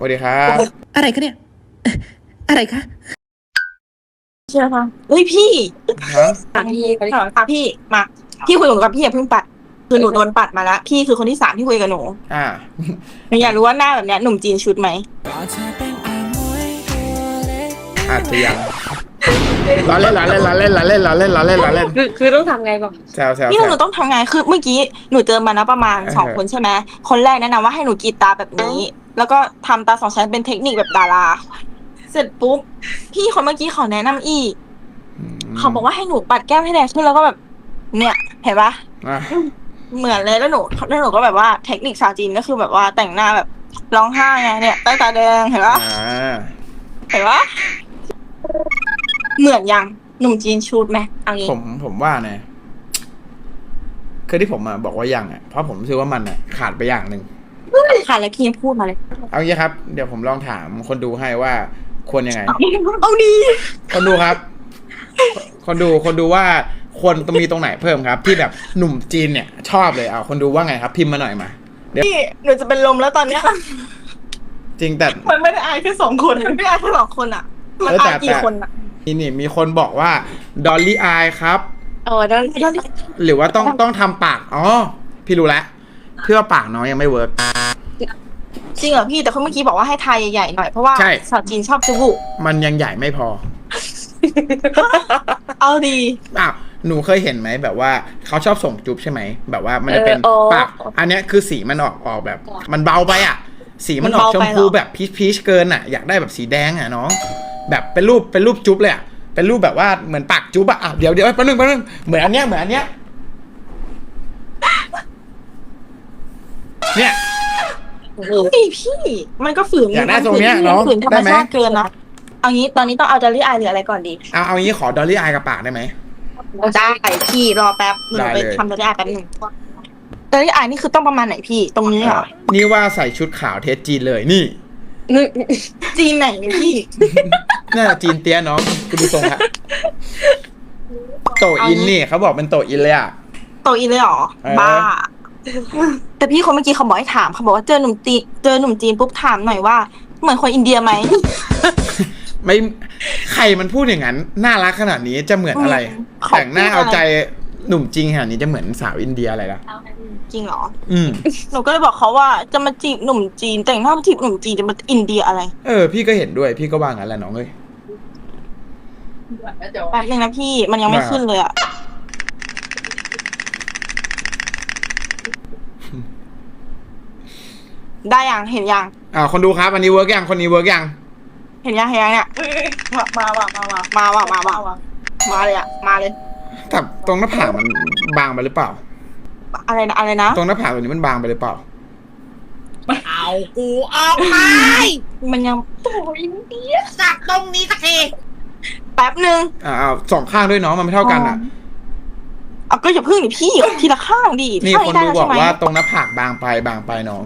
สวัสดีครับ อะไรคะเนี่ย อะไรคะใช่ไหมคะเฮ้ยพี่ฮะค่ะพี่ค่ะพี่มาพี่คุยกับหนูกับพี่อย่าเพิ่งปัด คือหนูโดนปัดมาแล้ว พี่คือคนที่สามที่คุยกับหนู อ่าหนูอยากรู้ว่าหน้าแบบเนี้ยหนุ่มจีนชุดไหมอาจจะยังล้อเล่นล้อเล่นล้อเล่นล้อเล่นล้อเล่นล้อเล่นล้อเล่นคือคือต้องทำไงก่อนแซวแซวนี่แซหนูวต้องทำไงคือเมื่อกี้หนูเจอมานะประมาณเออสองคนใช่ไหมคนแรกแนะนำว่าให้หนูกรีดตาแบบนี้ แล้วก็ทำตาสองชั้นเป็นเทคนิคแบบดารา เสร็จปุ๊บ พี่คนเมื่อกี้เขาแนะนำอีกมเขาบอกว่าให้หนูปัดแก้มให้แดงขึ้นแล้วก็แบบ เนี่ย เห็นปะอะเหมือนเลยแล้วหนูแล้วหนูก็แบบว่าเทคนิคชาวจีนก็คือแบบว่าแต่งหน้าแบบร้องไห้ไงเนี่ยใต้ตาแดงเห็นปะอ่าเห็นปะเหมือนยังหนุ่มจีนชูดไหมเอางี้ผมผมว่านะคือที่ผมอะบอกว่ายังอะเพราะผมรู้สึกว่ามันอะ ขาดไปอย่างหนึ่ง ค่ะแล้วพี่ยังพูดมาเลย เอางี้ครับ เดี๋ยวผมลองถามคนดูให้ว่าควรยังไง เอาดี คนดูครับ คนดูคนดูว่าควรต้องมีตรงไหนเพิ่มครับ ที่แบบหนุ่มจีนเนี่ย ชอบเลยเอาคนดูว่าไงครับ พิมพ์มาหน่อยมาพี่หนูจะเป็นลมแล้วตอนเนี้ยจริงแต่ มันไม่ได้อายแค่สองคนมันไม่ได้อายแค่สองคนอะ มันเออแต่อายกี่แต่คนอะนี่นี่มีคนบอกว่าดอลลี่อายครับ เออแล้วแล้ว หรือว่าต้องต้องทำปาก อ๋อ พี่รู้แล้วเพื่อปากน้องยังไม่เวิร์ก จริงเหรอพี่แต่เขาเมื่อกี้บอกว่าให้ทายใหญ่ๆหน่อยเพราะว่าใช่ สาวจีนชอบจุบุมันยังใหญ่ไม่พอ เอาดี อ้าวหนูเคยเห็นไหมแบบว่าเขาชอบส่งจุ๊บใช่ไหมแบบว่ามันจะเป็นเอออ๋อปากอันเนี้ยคือสีมันออกออกแบบ มันเบาไปอะ สีมันออกมันชเบามไปพูเหรอ แบบพีชพีชเกินอะอยากได้แบบสีแดงอะน้องแบบเป็นรูปเป็นรูปจุ๊บเลยอะเป็นรูปแบบว่าเหมือนปากจุ๊บอะอะเดี๋ยวเดี๋ยวแป๊บนึงแป๊บนึงเหมือนอันเนี้ยเหมือนอันเนี้ยเนี่ย พี่พี่ มันก็ฝืนอยากได้ทรงเนี้ยน้องฝืนธรรได้มไหม ชาติเกินนะเอางี้ตอนนี้ต้องเอาดอลลี่อายหรืออะไรก่อนดีเอาเอางี้ขอดอลลี่อายกับปากได้ไหม ได้พี่รอแป๊บหนูได้ไปเลย ทำดอลลี่อายแป๊บหนึงดอลลี่อายนี่คือต้องประมาณไหนพี่ ตรงนี้เหรอนี่ว่าใส่ชุดขาวเทสจีนเลยนี่นึกจีนไหนเนี่ยพี่ น่าจะจีนเตี้ยน้องกูดูทรงละโตอินนี่เขาบอกเป็นโตอินเลยอะ โตอีเลยเหรอ เออ บ้า แต่พี่คนเมื่อกี้เขาบอกให้ถามเขาบอกว่าเจอหนุ่มจีนเจอหนุ่มจีนปุ๊บถามหน่อยว่า เหมือนคนอินเดียไหมไม่ใครมันพูดอย่างนั้นน่ารักขนาดนี้จะเหมือนอะไรอืมขอบแต่งหน้าคุณเอาอะไรใจหนุ่มจริงขนาดนี้จะเหมือนสาวอินเดียอะไรล่ะจริงเหรอ อืมหนูก็เลยบอกเขาว่าจะมาจีบหนุ่มจีน แต่งหน้ามาจีบหนุ่มจีนจะมาอินเดียอะไร เออพี่ก็เห็นด้วยพี่ก็ว่างั้นแหละน้องเอ้ยแป๊บนึงนะพี่มันยังไม่ว่าขึ้นเลยอะ ได้ยังเห็นยังอ่าคนดูครับอันนี้เวิร์กยังคนนี้เวิร์กยังเห็นยังเห็นยังเนี่ยมามาว่ะมาว่ะมาว่ะมาว่ะมาเลยอะมาเลยแต่ตรงหน้าผากมันบางไปหรือเปล่า อะไรนะอะไรนะตรงหน้าผากตัวนี้มันบางไปหรือเปล่าเอากูออกไปมันยังจากตรงนี้สักทีแป๊บนึงอ่าเอาสองข้างด้วยน้องมันไม่เท่ากันอะเอาก็อย่าพึ่งดิพี่ทีละข้างดินี่ข้างคนได้ดูแล้วบใช่อกไหมว่าตรงหน้าผากบางไปบางไปน้อง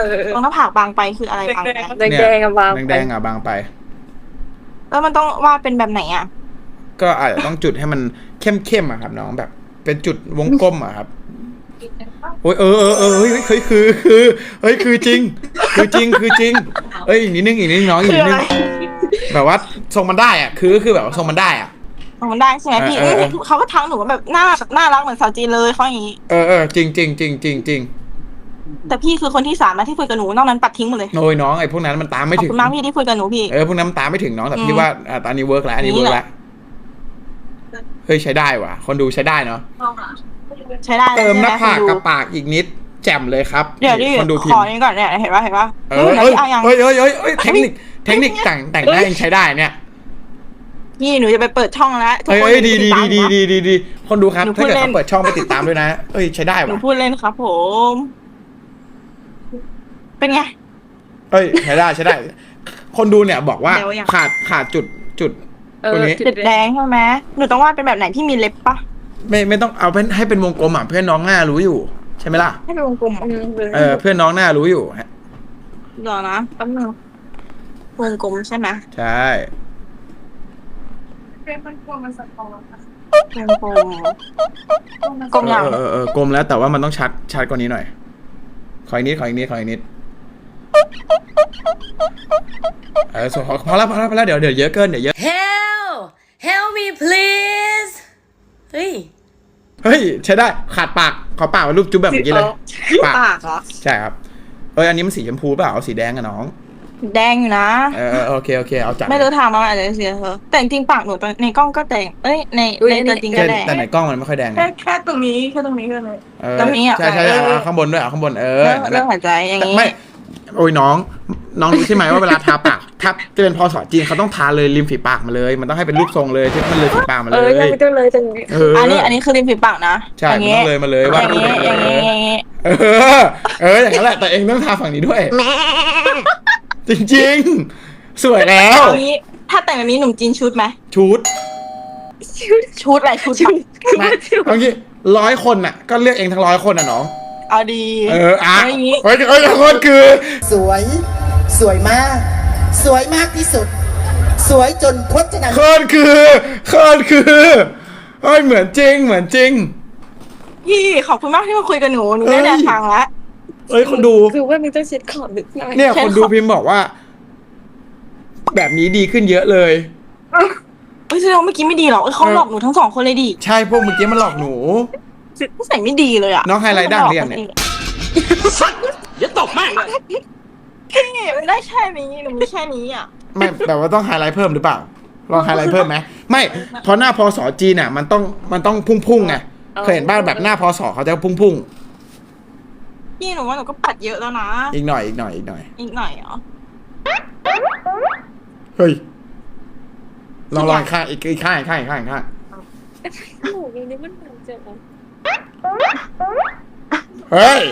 เออตรงหน้าผากบางไปคืออะไรบางไปแดงแดงๆอะบางแดงๆอะบางไป แล้วมันต้องวาดเป็นแบบไหนอะก็อาจจะต้องจุดให้มันเข้มๆอะครับน้องแบบ เป็นจุดวงกลมอะครับโอ้ยเออเออเออเฮ้ยเฮ้ยคือคือเฮ้ยคือจริง คือจริงคือจริงเอ้ยอีกนิดนึงอีกนิดนึงน้องอีกคืนิอดอะนึไรงแบบว่าทรงมันได้อะคือคือแบบว่าทรงมันได้อะ เอามันได้ใช่ไหมพี่เออเออเขาก็ทักหนูว่าแบบหน้าแบบน่ารักเหมือนสาวจีนเลยเขาอย่างนี้ เออเออจริงจริงจริงจริงจริง แต่พี่คือคนที่สามนะที่คุยกับหนูนอกนั้นปัดทิ้งหมดเลยโอ้ยน้องไอ้พวกนั้นมันตามไม่ขอบถึง คุณมากพี่ที่คุยกับหนูพี่ เออพวกนั้นมันตามไม่ถึงน้องแต่อืมพี่ว่าอะตอนนี้เวิร์กแล้วอันนี้นี่เวิร์กแหแล้วละเฮ้ยใช้ได้ว่ะ คนดูใช้ได้เนาะใช้ได้แล้วเติมหน้าใช่ไผากคนกับดูปากอีกนิด แจ่มเลยครับเดี๋ยวดิคนดูพิขมอพ์นี้ก่อนเนี่ยเห็นปะเห็นปะเออไหนเอ้ยที่เอายังเอ้ยเอ้ยเอ้ยเอ้ยเทคนิคเทคนิคแต่งแต่งหน้ายังใช้ได้เนี่ยพี่หนูจะไปเปิดช่องแล้วทุกเอ้ยคนเอ้ยดีดีติดีตามดีนะดีดีดีคนดูครับหนูพูถ้าดเกิดเล่น เขาเปิดช่องไปติดตามด้วยนะเอ้ยใช้ได้หนูว่ะพูดเล่นครับผม เป็นไง เอ้ยใช้ได้ใช้ได้ คนดูเนี่ยบอกว่าเดี๋ยวยังขาดขาดจุดจุด เอตรงอนี้ จุติดแดงใช่ไหมหนูต้องวาดเป็นแบบไหนพี่มีเล็บปะไม่ไม่ต้องเอาเป็นให้เป็นวงกลมอะเพื่อนน้องหน้ารู้อยู่ ใช่ไหมล่ะให้เป็นวงกลมอืมเออเพื่อนน้องหน้ารู้อยู่ฮะเดี๋ยวนะแป๊บนึงวงกลมใช่ไหมใช่วงกลม กลมอย่างเออเออเออกลมแล้วแต่ว่ามันต้องชัดชัดกว่านี้หน่อย ขออีกนิดขออีกนิดขออีกนิด เออส่วนพอแล้วพอแล้วพอแล้วเดี๋ยวเดี๋ยวเยอะเกินเดี๋ยวเยอะ Help! Help me, please! เฮ้ย เฮ้ยใช้ได้ขาดปากขอปากเป็นรูปจุ๊บแบบเมื่อกี้เลยปากปากเหรอ ใช่ครับเอ้ยอันนี้มันสีชมพูเปล่าเอาสีแดงอะน้องแดงอยู่นะ เออเออโอเคโอเคเอาจัดไม่รู้ทางมาอาจจะเสียเธอแต่จริงๆปากหนูตอนในกล้องก็แดงเอ้ยในในตัวจริงก็แต่แดง แต่ในกล้องมันไม่ค่อยแดงไงแค่แค่ตรงนี้แค่ตรงนี้ก็เลย เออตรงนี้อะใช่ใช่เอใช่อเอาข้างบนด้วยเอาข้างบนเออเรื่องนั่นแหเรื่อละ งหายใจอย่างแต่งี้ ไม่ โอ้ยน้อง น้องรู้ใช่ไหมว่าเวลาทาปากถ้าจะเป็นพอสอจีนเขาต้องทาเลยริมฝีปากมาเลย มันต้องให้เป็นรูปทรงเลยที่มันเลยฝีปากมาเอเลอย ยังไม่ต้องเลยจังเลยเอออั อันนี้อันนี้คือริมฝีปากนะใช่อย่างมันงี้ต้องเลยมาเลยอว่าย่างงี้อย่างงี้อย่างงี้เออ เอออย่างนั้นแหละแต่เองต้องทาฝั่งนี้ด้วย จริงๆ สวยแล้ว เอางี้ถ้าแต่งแบบนี้หนุ่มจีนชุดไหมชุดชุดอะไรชุดปะไม่เอางี้ร้อยคนน่ะ ก็เลือกเองทั้งร้อยคนน่ะน้อง เอาดีเอออะเอาอย่างงี้เฮ้ยเฮ้ยคนคือ สวย สวยมาก สวยมากที่สุด สวยจนพจนานุเคินคือเคินคือเฮ้ยเหมือนจริงเหมือนจริง พี่ขอบคุณมากที่มาคุยกับหนูหนูได้เอ้ยแนวทางแล้ว เอ้ยคนดู คือว่ามันต้องเช็ดขอบนิดหน่อยเนี่ยใช่คนดูขอพิมพ์บอกว่า แบบนี้ดีขึ้นเยอะเลยเฮ้ยแสดงว่าเมื่อกี้ไม่ดีหรอกเอ้ยเขาหลอกหนูทั้งสองคนเลยดิ ใช่พวกเมื่อกี้มันหลอกหนู นิสัยไม่ดีเลยอะน้องไฮไลท์ดังหรือยังเนี่ย อย่าตบมากเลยพี่มันได้แค่นี้หนูมีแค่นี้อะไม่แต่ว่าต้องไฮไลท์เพิ่มหรือเปล่าลองไฮไลท์เพิ่มไหมไม่เพราะหน้าพอสอจีนอะ มันต้องมันต้องพุ่งพุ่งๆไงเคยเห็นบ้านแบบหน้าพอสอเขาจะพุ่งพุ่งพี่หนูว่าหนูก็ปัดเยอะแล้วนะ ๆ อีกหน่อยอีกหน่อยอีกหน่อยอีกหน่อยเหรอเฮ้ยลองลองอีกข้างอีกอีกข้างอีกข้างอีกข้างอีกข้างโอ้โหนี่มันเหมือนจะ เฮ้ย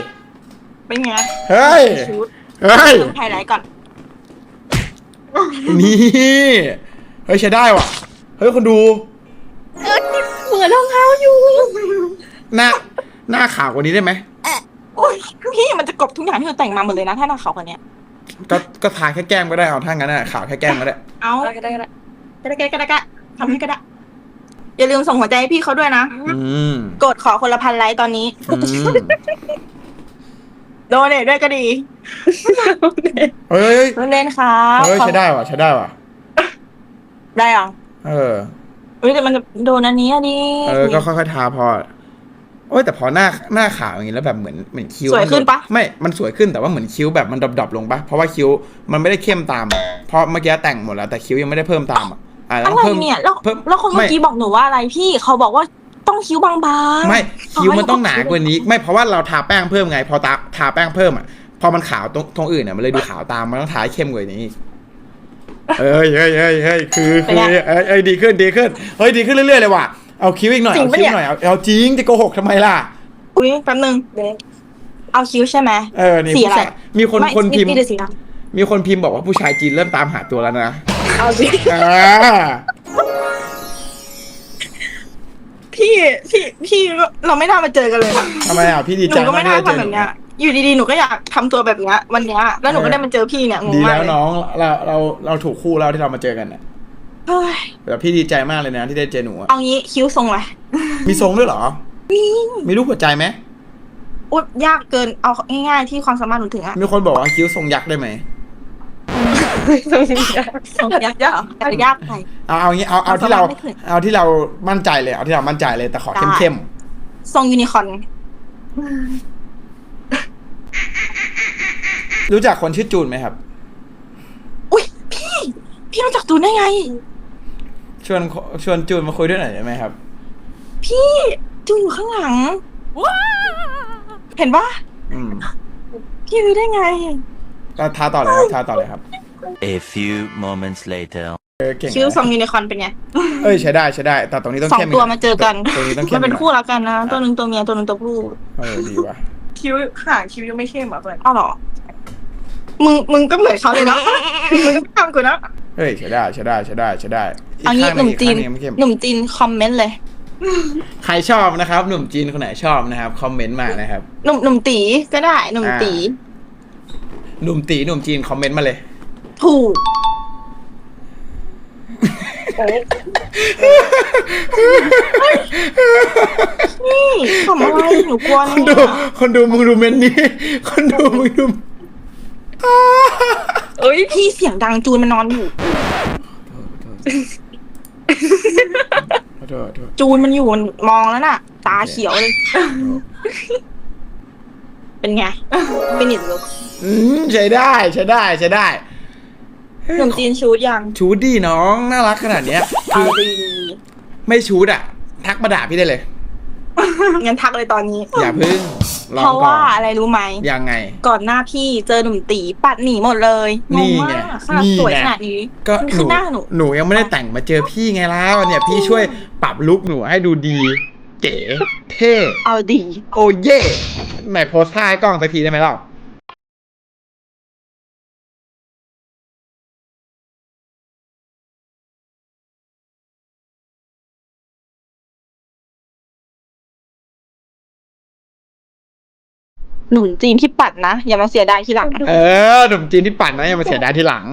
เป็นไงเฮ้ย ชุดเฮ้ยเพิ่มไฮไลท์ก่อน นี่ เฮ้ยใช้ได้ว่ะ เฮ้ยคนดู เหมือนรองเท้าอยู่ หน้า หน้าขาวกว่านี้ได้ไหม โอ้ยพี่มันจะกลบทุกอย่างที่หนูแต่งมาหมดเลยนะ ถ้าหน้าขาวกว่าเนี้ยก็ ก็ทาแค่แก้มก็ได้เอาถ้างั้นน่ะขาวแค่แก้มก็ได้ เอาก็ได้ก็ได้ก็ได้ก็ได้ก็ได้ทำให้ก็ได้ อย่าลืมส่งหัวใจให้พี่เขาด้วยนะ อืมกดขอคนละพันไลค์ตอนนี้ อืมโดเนทด้วยก็ดีเฮ้ยเล่นๆครับเฮ้ยใช้ได้ว่ะใช้ได้ว่ะ ได้เหรอเออ เฮ้ยแต่มันจะโดนอันนี้อะดิเออ ก็ค่อยๆทาพอ โอ้ยแต่พอหน้าหน้าขาวอย่างนี้แล้วแบบเหมือนเหมือนคิ้วสวยขึ้นปะไม่ มันสวยขึ้นแต่ว่าเหมือนคิ้วแบบมันดรอปๆลงปะเพราะว่าคิ้วมันไม่ได้เข้มตามอะเพราะเมื่อกี้แต่งหมดแล้วแต่คิ้วยังไม่ได้เพิ่มตามอะ อะอะแล้วไรเพิ่มเนี่ยแล้วเพิ่มแล้วคนเมื่อกี้บอกหนูว่าอะไรพี่เขาบอกว่าต้องคิ้วบางๆไม่คิ้วมันต้องหนาเขกว่านี้ ไม่เพราะว่าเราทาแป้งเพิ่มไง พอตาทาแป้งเพิ่มอะพอมันขาวตรงตรงอื่นอะมันเลยดูขาวตามมันต้องทาให้เข้มกว่านี้อีกเอ้ยเอ้ยเอ้ยเอ้ยคือคือเอ้ยเอ้ยดีขึ้นดีขึ้นเฮ้ยดีขึ้นเรื่อยๆเลยว่ะเอาคิ้วอีกหน่อยเอาคิ้วหน่อยเอาเอาจริงจะโกหกทำไมล่ะอุ้ยแป๊บนึงเด็กเอาคิ้วใช่ไหมเออนี่สีผู้อะไรชายมีคนไม่คนพิมพ์นี่ดูสีด มีคนพิมพ์บอกว่าผู้ชายจีนเริ่มตามหาตัวแล้วนะเอาสิอ่าำพี่พี่พี่เราไม่น่ามาเจอกันเลยนะทำไมอะพี่ดีหใจนูก็มาไม่กที่น่าได้เจอทำแบบเนี้ย อยู่ดีๆหนูก็อยากทำตัวแบบเนี้ยวันเนี้ยแล้วหนูก็ได้มาเจอพี่เนี่ยงงดีมาแล้วกเลยน้องเราเราเราถูกคู่แล้วที่เรามาเจอกันน่ะเฮ้ยแต่พี่ดีใจมากเลยนะที่ได้เจอหนูอะเอางี้คิ้วทรงอะไรมีทรงด้วยเหรอ มีมีรูปหัวใจไหมอุดยากเกินเอาง่ายๆที่ความสามารถหนูถึงอะมีคนบอกว่าคิ้วทรงยักษ์ได้ไหม ต้องมียาทรงยากยากเอายากไป เอาเอางี้เอาเอาที่เราความสามารถไม่ถึงเอาที่เรามั่นใจเลย เอาที่เรามั่นใจเลยแต่ขอได้เข้มเข้มทรงยูนิคอร์นๆรู้จักคนชื่อจูนไหมครับ อุ้ยพี่ พี่รู้จักตูนได้ไง ชวนชวนจูนมาคุยด้วยหน่อยได้ไหมครับ พี่จูนอยู่ข้างหลัง เห็นปะอืมพี่รู้ได้ไงก็ทาต่อเลยครับทาต่อเลยครับ A few moments later. เออเก่งคิ้วทรงนะยูนิคอร์นเป็นไงเอ้ยใช้ได้ใช้ได้ แต่ตรงนี้ต้องสองเข้มตัวกหมาเจอกันตรงนี้ต้องเข้มัมนเป็นหอยคู่แล้วกันนะ ตัวหนึ่งตัวเมียตัวหนึ่งตัวผู้เออดีว่ะคิ้วขาคิ้วยังไม่เข้มอะเพื่อนอ้าวเหรอมึงมึงก็เหมือนเขาเลยนะมึงก็ทำกูนะเฮ้ยใช้ได้ใช้ได้ใช้ได้ใช้ได้อีกเอางี้ข้างหนุ่มอีกจีนข้างยังไม่เข้ม หนุ่มจีนคอมเมนต์เลย ใครชอบนะครับ หนุ่มจีนคนไหนชอบนะครับ คอมเมนต์มานะครับ หนุ่มหนุ่มตีก็ได้ หนุ่มอ่า ตี หนุ่มตีหนุ่มจีนคอมเมนต์มาเลย ถูกโอ้ยนี่ทำอะไรหนูกลัวคนะนดูคนดูมึงดูเมนต์นี้คนดูมึงดูเอ้ยพี่เสียงดังจูนมันนอนอยู่ ขอโทษขอโทษจูนมันอยู่มันมองแล้วน่ะ ตาเขียวเลย เป็นไงเป็นหนิดลุกอืมใช้ได้ใช้ได้ใช้ได้ หนุ่มจีนชูดยัง ชูดดีน้องน่ารักขนาดเนี้ยเอาคือดีไม่ชูดอะ ทักมาด่าพี่ได้เลย งั้นทักเลยตอนนี้ อย่าพึ่งลองเพราะก่อว่านอะไรรู้ไหม ยังไง ก่อนหน้าพี่เจอหนุ่มตีปัดหนีหมดเลยนี่งงไงมากขนาดนี่สวยไง ขนาดนี้ก็มันหคือนูหน้าหนูหนูยังไม่ได้แต่งมาเจอพี่ไงแล้วเนี่ยพี่ช่วยปรับลุคหนูให้ดูดี เก๋เท่เอาดี โอเย่ไหนโพสท่าให้กล้องสักทีได้ไหมล่ะ หนุ่มจีนที่ปัดนะ อย่ามาเสียดายทีหลังเออหนุ่มจีนที่ปั่นนะอย่ามาเสียดายทีหลัง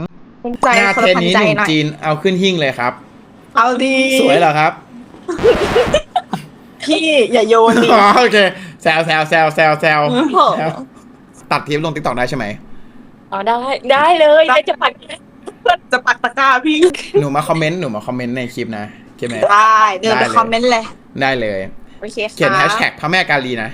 ใจหน้าคนเทละนพันนี้ใจหนุ่มหน่อยจีนเอาขึ้นหิ้งเลยครับ เอาดีสวยเหรอครับพี่อย่าโยนดิ อ๋อโอเคแซวแซวแซวแซวแซวโอ้โหแซวตัดเทปลงติ๊กต็อกได้ใช่ไหมอ๋อได้ได้เลยได้จะปัดจะปักตะกร้าพี่หนูมาคอมเมนต์หนูมาคอมเมนต์ในคลิปนะโอเคไหม ได้เดินไปได้เลย คอมเมนต์เลย ได้เลย โอเคค่ะเขียนแฮชแท็กพระแม่กาลีนะ